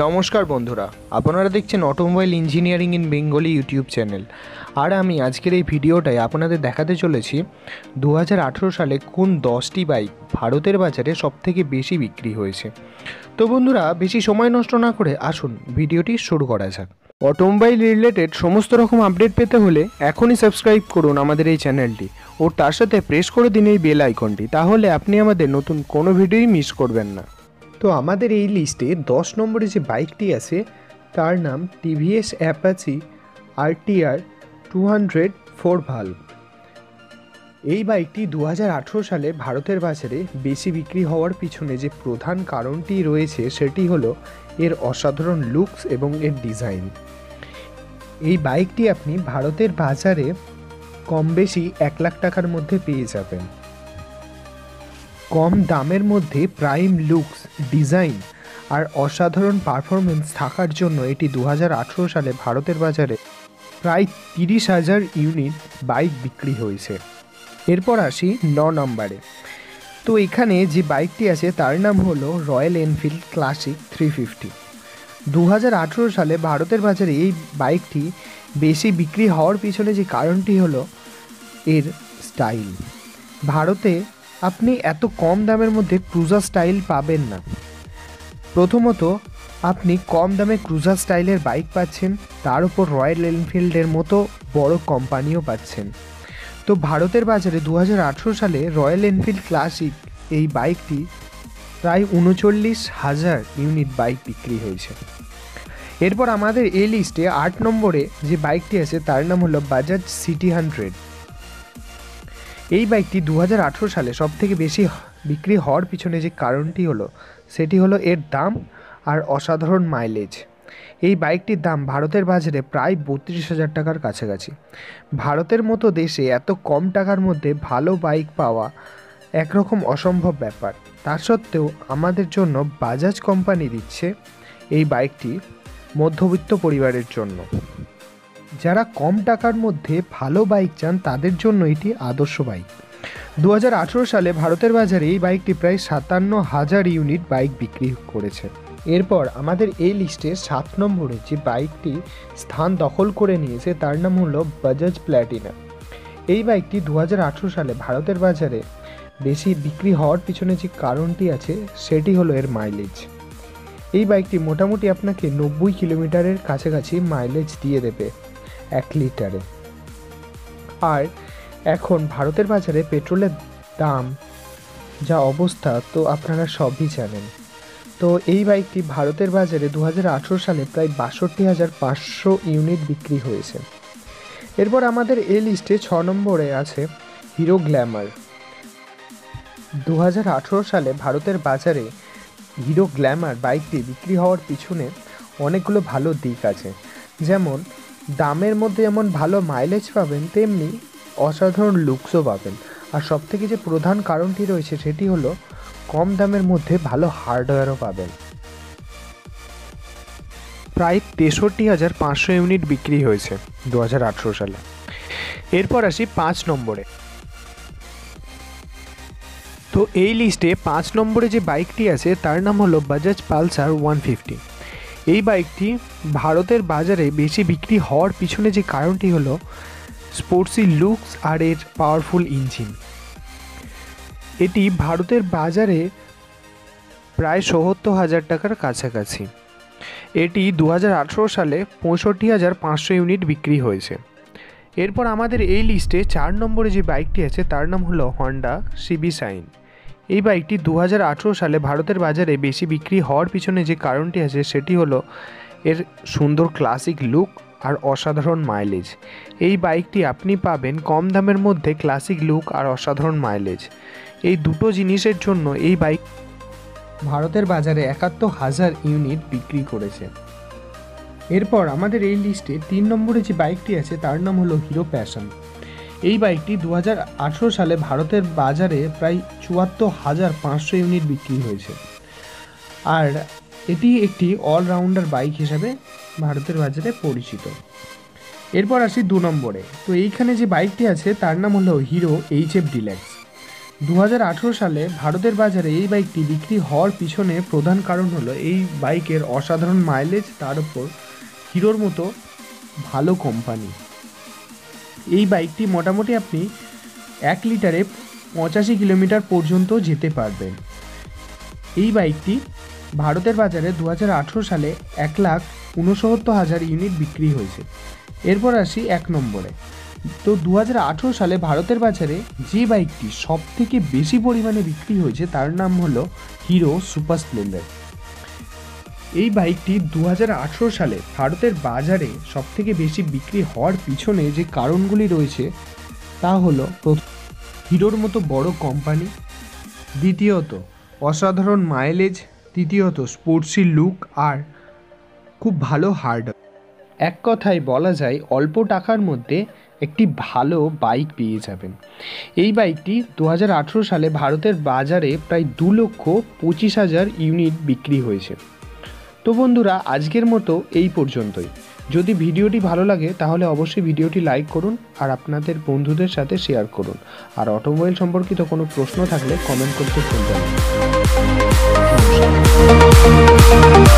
নমস্কার বন্ধুরা, আপনারা দেখছেন automobile engineering in Bengali YouTube channel. আর আমি আজকের এই ভিডিওটায় আপনাদের দেখাতে চলেছি দু হাজার আঠেরো সালে কোন দশটি বাইক ভারতের বাজারে সবথেকে বেশি বিক্রি হয়েছে। তো বন্ধুরা, বেশি সময় নষ্ট না করে আসুন ভিডিওটি শুরু করা যাক। অটোমোবাইল রিলেটেড সমস্ত রকম আপডেট পেতে হলে এখনই সাবস্ক্রাইব করুন আমাদের এই চ্যানেলটি ও তার সাথে প্রেস করে দিন এই বেল আইকনটি, তাহলে আপনি আমাদের নতুন কোনো ভিডিওই মিস করবেন না। তো আমাদের এই লিস্টে দশ নম্বরে যে বাইকটি আছে, তার নাম TVS Apache RTR two hundred four valve এই বাইকটি দু হাজার আঠেরো সালে ভারতের বাজারে বেশি বিক্রি হওয়ার পিছনে যে প্রধান কারণটি রয়েছে, সেটি হলো এর অসাধারণ লুকস এবং এর ডিজাইন এই বাইকটি আপনি ভারতের বাজারে কম বেশি এক লাখ টাকার মধ্যে পেয়ে যাবেন। কম দামের মধ্যে প্রাইম লুকস ডিজাইন আর অসাধারণ পারফরমেন্স থাকার জন্য এটি দু হাজার আঠেরো সালে ভারতের বাজারে প্রায় তিরিশ হাজার ইউনিট বাইক বিক্রি হয়েছে। এরপর আসি ন নম্বরে। তো এখানে যে বাইকটি আছে, তার নাম হলো Royal Enfield classic three fifty. দু হাজার আঠেরো সালে ভারতের বাজারে এই বাইকটি বেশি বিক্রি হওয়ার পিছনে যে কারণটি হলো এর স্টাইল। ভারতে আপনি এত কম দামের মধ্যে ক্রুজার স্টাইল পাবেন না। প্রথমত, আপনি কম দামে ক্রুজার স্টাইলের বাইক পাচ্ছেন, তার উপর রয়্যাল এনফিল্ডের মতো বড় কোম্পানিও পাচ্ছেন। তো ভারতের বাজারে দু হাজার আঠেরো সালে রয়্যাল এনফিল্ড ক্লাসিক এই বাইকটি প্রায় উনচল্লিশ হাজার ইউনিট বাইক বিক্রি হয়েছে। এরপর আমাদের এই লিস্টে আট নম্বরে যে বাইকটি আছে, তার নাম হলো বাজাজ সিটি হান্ড্রেড এই বাইকটি দু হাজার আঠেরো সালে সব থেকে বেশি বিক্রি হওয়ার পিছনে যে কারণটি হলো, সেটি হলো এর দাম আর অসাধারণ মাইলেজ এই বাইকটির দাম ভারতের বাজারে প্রায় বত্রিশ হাজার টাকার কাছাকাছি। ভারতের মতো দেশে এত কম টাকার মধ্যে ভালো বাইক পাওয়া একরকম অসম্ভব ব্যাপার। তা সত্ত্বেও আমাদের জন্য বাজাজ কোম্পানি দিচ্ছে এই বাইকটি মধ্যবিত্ত পরিবারের জন্য। যারা কম টাকার মধ্যে ভালো বাইক চান, তাদের জন্য এটি আদর্শ বাইক। দু হাজার আঠেরো সালে ভারতের বাজারে এই বাইকটি প্রায় সাতান্ন হাজার ইউনিট বাইক বিক্রি করেছে। এরপর আমাদের এই লিস্টে সাত নম্বরে যে বাইকটি স্থান দখল করে নিয়েছে, তার নাম হলো বাজাজ প্ল্যাটিনা এই বাইকটি দু হাজার আঠেরো সালে ভারতের বাজারে বেশি বিক্রি হওয়ার পিছনে যে কারণটি আছে, সেটি হলো এর মাইলেজ এই বাইকটি মোটামুটি আপনাকে নব্বই কিলোমিটারের কাছাকাছি মাইলেজ দিয়ে দেবে। এক লিটারে। আর এখন ভারতের বাজারে পেট্রোলের দাম, যা অবস্থা, তো আপনারা সবই জানেন। তো এই বাইকটি ভারতের বাজারে দু হাজার আঠেরো সালে প্রায় বাষট্টি হাজার পাঁচশো ইউনিট বিক্রি হয়েছে। এরপর আমাদের এ লিস্টে ছ নম্বরে আছে হিরো গ্ল্যামার। দু হাজার আঠেরো সালে ভারতের বাজারে হিরো গ্ল্যামার বাইকটি বিক্রি হওয়ার পিছনে অনেকগুলো ভালো দিক আছে। যেমন দামের মধ্যে যেমন ভালো মাইলেজ পাবেন, তেমনি অসাধারণ লুকসও পাবেন। আর সবথেকে যে প্রধান কারণটি রয়েছে সেটি হলো কম দামের মধ্যে ভালো হার্ডওয়্যারও পাবেন। প্রায় তেষট্টি হাজার পাঁচশো ইউনিট বিক্রি হয়েছে দু হাজার আঠেরো সালে। এরপর আসি পাঁচ নম্বরে। তো এই লিস্টে পাঁচ নম্বরে যে বাইকটি আছে, তার নাম হলো বাজাজ পালসার ওয়ান ফিফটি এই বাইকটি ভারতের বাজারে বেশি বিক্রি হওয়ার পিছনে যে কারণটি হলো স্পোর্টসি লুকস আর এর পাওয়ারফুল ইঞ্জিন। এটি ভারতের বাজারে প্রায় সত্তর হাজার টাকার কাছাকাছি। এটি দু হাজার আঠেরো সালে পঁয়ষট্টি হাজার পাঁচশো ইউনিট বিক্রি হয়েছে। এরপর আমাদের এই লিস্টে চার নম্বরে যে বাইকটি আছে, তার নাম হলো হন্ডা সিবি সাইন এই বাইকটি দু হাজার আঠেরো সালে ভারতের বাজারে বেশি বিক্রি হওয়ার পিছনে যে কারণটি আছে, সেটি হলো এর সুন্দর ক্লাসিক লুক আর অসাধারণ মাইলেজ এই বাইকটি আপনি পাবেন কম দামের মধ্যে ক্লাসিক লুক আর অসাধারণ মাইলেজ এই দুটো জিনিসের জন্য এই বাইক ভারতের বাজারে একাত্তর হাজার ইউনিট বিক্রি করেছে। এরপর আমাদের এই লিস্টে তিন নম্বরে যে বাইকটি আছে, তার নাম হলো হিরো প্যাশন এই বাইকটি দু হাজার আঠেরো সালে ভারতের বাজারে প্রায় চুয়াত্তর হাজার পাঁচশো ইউনিট বিক্রি হয়েছে। আর এটি একটি অলরাউন্ডার বাইক হিসাবে ভারতের বাজারে পরিচিত। এরপর আসি দু নম্বরে। তো এইখানে যে বাইকটি আছে, তার নাম হলো হিরো এইচ এফ ডিল্যাক্স দু হাজার আঠেরো সালে ভারতের বাজারে এই বাইকটি বিক্রি হওয়ার পিছনে প্রধান কারণ হলো এই বাইকের অসাধারণ মাইলেজ তার উপর হিরোর মতো ভালো কোম্পানি এই বাইকটি মোটামুটি আপনি এক লিটারে পঁচাশি কিলোমিটার পর্যন্ত যেতে পারবেন। এই বাইকটি ভারতের বাজারে দু হাজার আঠেরো সালে এক লাখ উনসত্তর হাজার ইউনিট বিক্রি হয়েছে। এরপর আসি এক নম্বরে। তো দু হাজার আঠেরো সালে ভারতের বাজারে যে বাইকটি সব থেকে বেশি পরিমাণে বিক্রি হয়েছে তার নাম হলো হিরো সুপার স্প্লেন্ডার। এই বাইকটি দু হাজার আঠেরো সালে ভারতের বাজারে সব থেকে বেশি বিক্রি হওয়ার পিছনে যে কারণগুলি রয়েছে, তা হলো হিরোর মতো বড় কোম্পানি, দ্বিতীয়ত অসাধারণ মাইলেজ তৃতীয়ত স্পোর্টসি লুক আর খুব ভালো হার্ড এক কথায় বলা যায়, অল্প টাকার মধ্যে একটি ভালো বাইক পেয়ে যাবেন। এই বাইকটি দু হাজার আঠেরো সালে ভারতের বাজারে প্রায় দু লক্ষ পঁচিশ হাজার ইউনিট বিক্রি হয়েছে। তো বন্ধুরা, আজকের মতো এই পর্যন্তই। যদি ভিডিওটি ভালো লাগে, তাহলে অবশ্যই ভিডিওটি লাইক করুন আর আপনাদের বন্ধুদের সাথে শেয়ার করুন। আর অটোমোবাইল সম্পর্কিত কোনো প্রশ্ন থাকলে কমেন্ট করতে ভুলবেন না।